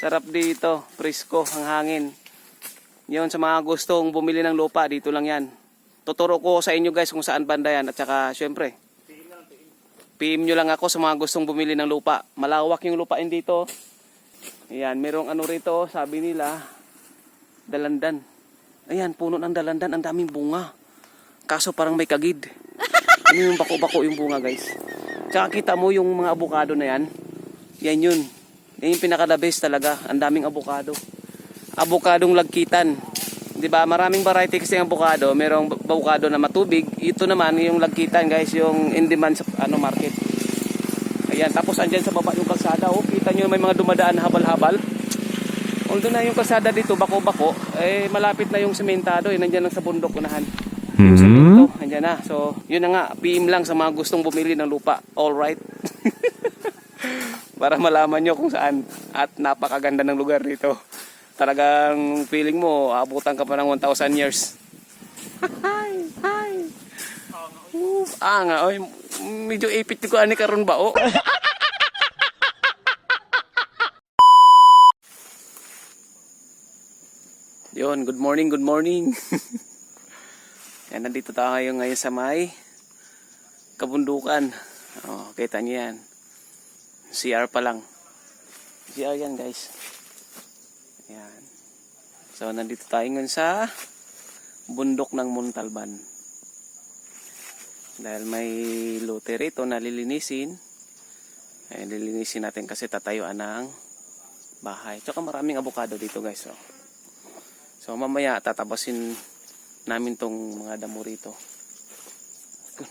Sarap dito, presko, ang hangin. Yun sa mga gustong bumili ng lupa, dito lang yan. Tuturo ko sa inyo guys kung saan banda yan. At saka, syempre, PM nyo lang ako sa mga gustong bumili ng lupa. Malawak yung lupain dito. Ayan, merong ano rito, sabi nila, dalandan. Ayan, puno ng dalandan, ang daming bunga. Kaso parang may kagid. Ano yung bako-bako yung bunga guys. Tsaka kita mo yung mga abukado na yan. Yan yun. Yan yung pinaka-the best talaga. Ang daming abukado. Abukadong lagkitan. 'Di ba? Maraming variety kasi ng avocado. Merong avocado na matubig. Ito naman yung lagkitan, guys, yung in demand sa ano market. Ayan, tapos andyan sa baba yung kalsada. Oh, kita nyo may mga dumadaan habal-habal. Although na yung kalsada dito, bako-bako, eh malapit na yung sementado. Eh, nandiyan lang sa bundok unahan. Yung semento, andyan na. So, yun na nga, PM lang sa mga gustong bumili ng lupa. All right. Para malaman nyo kung saan. At napakaganda ng lugar dito. Talagang feeling mo, abutan ka pa ng 1,000 years. Hi! Hi! Uh, ah nga, oy, medyo ipit ko ani karon ba oh. Yon, good morning, good morning. Yan, nandito tayo ngayon sa may kabundukan. Oh, kita niyo yan. CR pa lang. CR yan, guys. Yan. So, nandito tayo ngayon sa bundok ng Muntalban. Dahil may lote rito na lilinisin. Ay, lilinisin natin kasi tatayuan ng bahay. Tsaka maraming abukado dito, guys. Oh. So, mamaya tatabasin namin tong mga damo rito.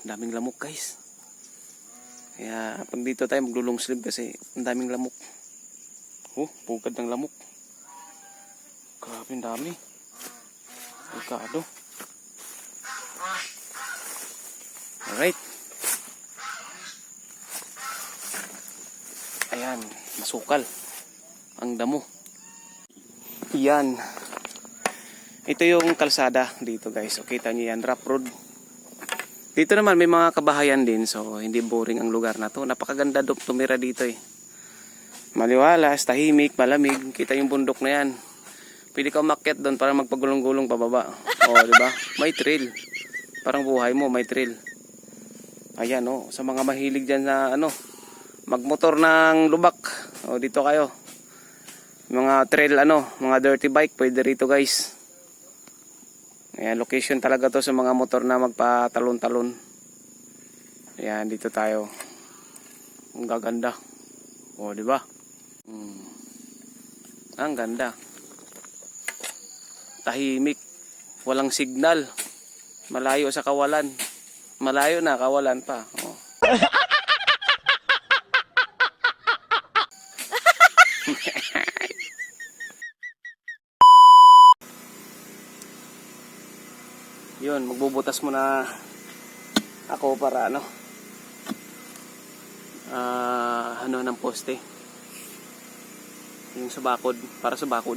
Daming lamok, guys. Kaya, pag dito tayo maglulong sleeve kasi ang daming lamok. Oh, pugad ng lamok. Grabe, ang dami. Delikado. Alright. Ayan, masukal. Ang damo. Yan. Ito yung kalsada dito guys. So, kita nyo yan, rough road. Dito naman may mga kabahayan din. So, hindi boring ang lugar na to. Napakaganda do tumira dito eh. Maliwalas, tahimik, malamig. Kita yung bundok na yan. Pwede ka umakyat doon para magpagulong-gulong pababa. O, di ba? May trail. Parang buhay mo, may trail. Ayan, oh, sa mga mahilig dyan na ano, magmotor ng lubak. O, dito kayo. Mga trail ano, mga dirty bike, pwede rito guys. Ayan, location talaga to sa mga motor na magpatalon-talon. Ayan, dito tayo. Ang gaganda. O, di ba? Hmm. Ang ganda. Tahimik. Walang signal. Malayo sa kawalan. Malayo na, kawalan pa. Oh. Yun, magbubutas muna ako para ano ah ano ng poste. Yung sa bakod, para sa bakod.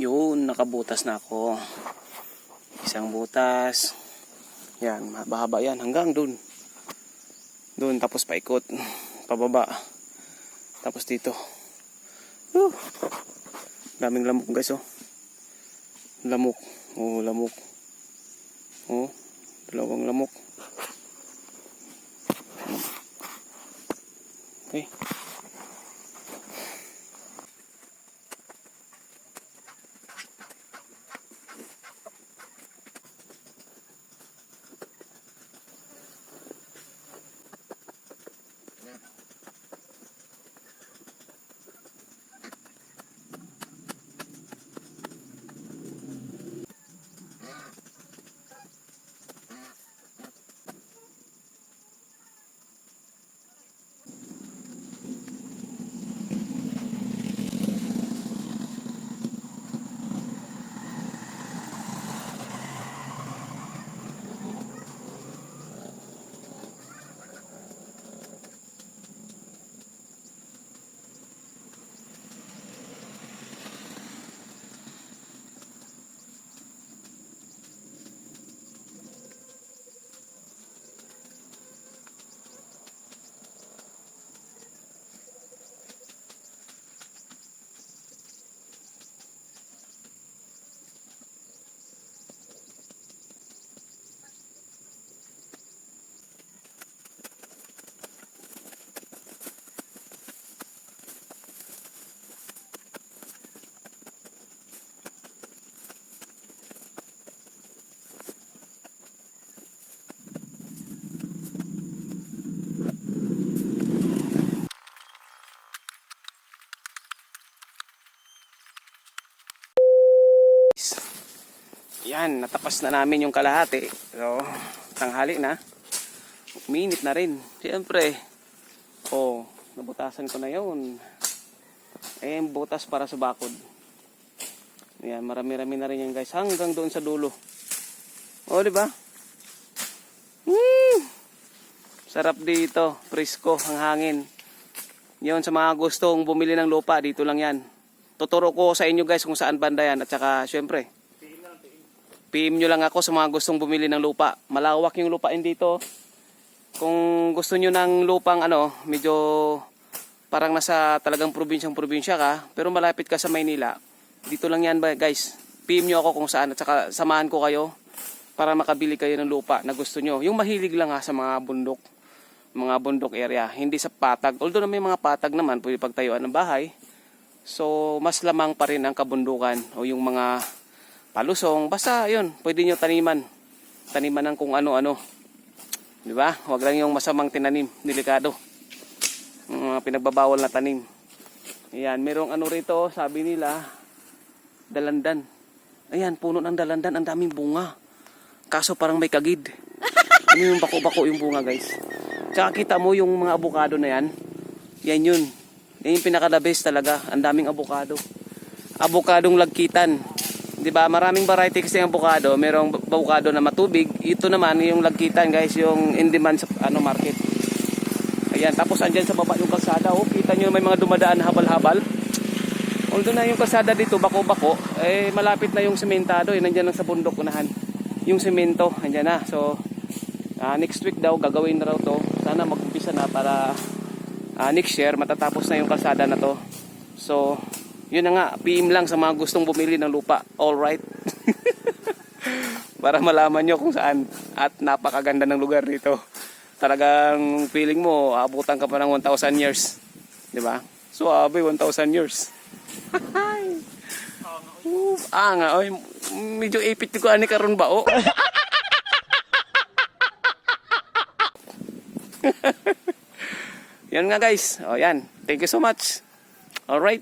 Yun, nakabutas na ako. Isang butas. Yan, mahaba yan. Hanggang dun. Dun, tapos paikot. Pababa. Tapos dito. Whew. Daming lamok guys oh. Lamok. Oh, lamok. Oh, dalawang lamok. Okay. Yan, natapas na namin yung kalahati. So, tanghali na. Minit na rin. Siyempre. Oh, nabutasan ko na yun. Eh, butas para sa bakod. Ayan, marami-rami na rin yan guys. Hanggang doon sa dulo. O, di ba? Hmm. Sarap dito. Presko, ang hangin. Yun, sa mga gustong bumili ng lupa, dito lang yan. Tuturo ko sa inyo guys kung saan banda yan. At saka, syempre, PM nyo lang ako sa mga gustong bumili ng lupa. Malawak yung lupain dito. Kung gusto nyo ng lupang ano, medyo parang nasa talagang probinsyang probinsya ka, pero malapit ka sa Maynila, dito lang yan ba guys. PM nyo ako kung saan at saka samahan ko kayo para makabili kayo ng lupa na gusto nyo. Yung mahilig lang ha sa mga bundok, mga bundok area, hindi sa patag. Although na may mga patag naman, pwede pagtayuan ng bahay. So, mas lamang pa rin ang kabundukan o yung mga palusong. Basta yun, pwede nyo taniman. Taniman ng kung ano-ano. Di ba? Huwag lang yung masamang tinanim. Delikado. Mga pinagbabawal na tanim. Ayan, merong ano rito, sabi nila, dalandan. Ayan, puno ng dalandan, ang daming bunga. Kaso parang may kagid. Ano yung bako-bako yung bunga, guys. Tsaka kita mo yung mga abukado na yan. Yan yun. Yan yung pinaka-the best talaga. Ang daming abukado. Abukadong lagkitan. 'Di ba? Maraming variety kasi ng avocado. Merong avocado na matubig. Ito naman yung lagkitan, guys, yung in demand sa ano market. Ayan, tapos andyan sa baba yung kalsada, oh. Kita nyo may mga dumadaan habal-habal. Although na yung kalsada dito, bako-bako, eh malapit na yung sementado, eh nandiyan lang sa bundok unahan. Yung semento, andyan na. So, ah, next week daw gagawin na raw to. Sana mag-umpisa na para ah, next year matatapos na yung kalsada na to. So, yun na nga, PM lang sa mga gustong bumili ng lupa. All right. Para malaman nyo kung saan. At napakaganda ng lugar dito. Talagang feeling mo, abutan ka pa ng 1,000 years. Di ba? So, abe, 1,000 years. Ooh, ah nga, oy, medyo ipit ko ani karon ba, oh. yan nga guys. O yan. Thank you so much. All right.